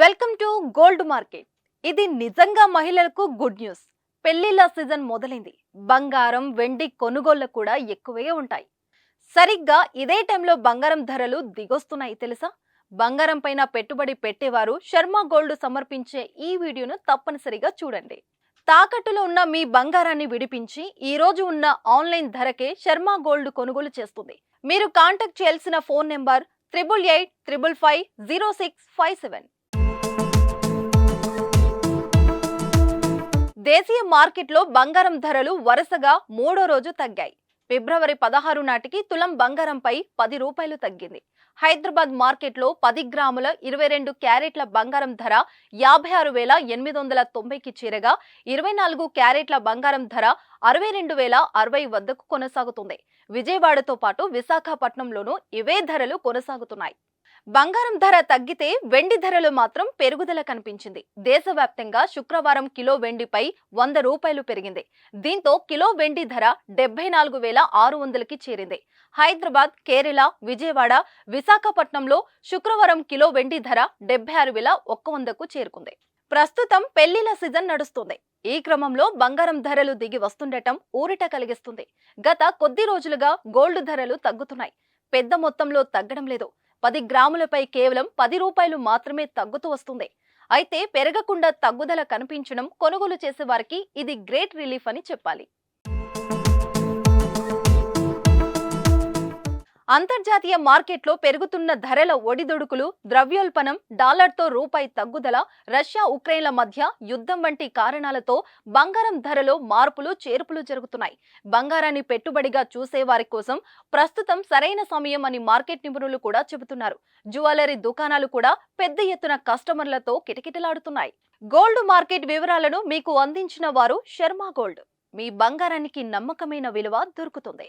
Welcome to gold market. ఇది నిజంగా మహిళలకు గుడ్ న్యూస్. పెళ్ళిళ్ళ సీజన్ మొదలైంది. బంగారం వెండి కొనుగోళ్ళు కూడా ఎక్కువే ఉంటాయి. సరిగ్గా ఇదే టైంలో బంగారం ధరలు దిగొస్తున్నాయి తెలుసా? బంగారం పైన పెట్టుబడి పెట్టేవారు శర్మ గోల్డ్ సమర్పించే ఈ వీడియోను తప్పనిసరిగా చూడండి. తాకట్టులో ఉన్న మీ బంగారాన్ని విడిపించి ఈ రోజు ఉన్న ఆన్లైన్ ధరకే శర్మ గోల్డ్ కొనుగోలు చేస్తుంది. మీరు కాంటాక్ట్ చేయాల్సిన phone number triple eight triple five zero six five seven. దేశీయ మార్కెట్లో బంగారం ధరలు వరుసగా మూడో రోజు తగ్గాయి. ఫిబ్రవరి పదహారు నాటికి తులం బంగారంపై పది రూపాయలు తగ్గింది. హైదరాబాద్ మార్కెట్లో పది గ్రాముల ఇరవై రెండు క్యారెట్ల బంగారం ధర యాభై ఆరు వేల ఎనిమిది వందల తొంభైకి చేరగా ఇరవై నాలుగు క్యారెట్ల బంగారం ధర అరవై రెండు వేల అరవై వద్దకు కొనసాగుతుంది. విజయవాడతో పాటు విశాఖపట్నంలోనూ ఇవే ధరలు కొనసాగుతున్నాయి. బంగారం ధర తగ్గితే వెండి ధరలు మాత్రం పెరుగుదల కనిపించింది. దేశవ్యాప్తంగా శుక్రవారం కిలో వెండిపై వంద రూపాయలు పెరిగింది. దీంతో కిలో వెండి ధర డెబ్బై నాలుగు వేల ఆరు వందలకి చేరింది. హైదరాబాద్ కేరళ విజయవాడ విశాఖపట్నంలో శుక్రవారం కిలో వెండి ధర డెబ్బై ఆరు వేల ఒక్క వందకు చేరుకుంది. ప్రస్తుతం పెళ్ళిల సీజన్ నడుస్తుంది. ఈ క్రమంలో బంగారం ధరలు దిగి వస్తుండటం ఊరట కలిగిస్తుంది. గత కొద్ది రోజులుగా గోల్డ్ ధరలు తగ్గుతున్నాయి. పెద్ద మొత్తంలో తగ్గడం లేదు. పది గ్రాములపై కేవలం పది రూపాయలు మాత్రమే తగ్గుతూ వస్తుంది. అయితే పెరగకుండా తగ్గుదల కనిపించడం కొనుగోలు చేసే వారికి ఇది గ్రేట్ రిలీఫ్ అని చెప్పాలి. అంతర్జాతీయ మార్కెట్లో పెరుగుతున్న ధరల ఒడిదుడుకులు ద్రవ్యోల్పణం డాలర్తో రూపాయి తగ్గుదల రష్యా ఉక్రెయిన్ల మధ్య యుద్ధం వంటి కారణాలతో బంగారం ధరలో మార్పులు చేర్పులు జరుగుతున్నాయి. బంగారాన్ని పెట్టుబడిగా చూసే వారి కోసం ప్రస్తుతం సరైన సమయం అని మార్కెట్ నిపుణులు కూడా చెబుతున్నారు. జ్యువెలరీ దుకాణాలు కూడా పెద్ద ఎత్తున కస్టమర్లతో కిటకిటలాడుతున్నాయి. గోల్డ్ మార్కెట్ వివరాలను మీకు అందించిన వారు శర్మ గోల్డ్. మీ బంగారానికి నమ్మకమైన విలువ దొరుకుతుంది.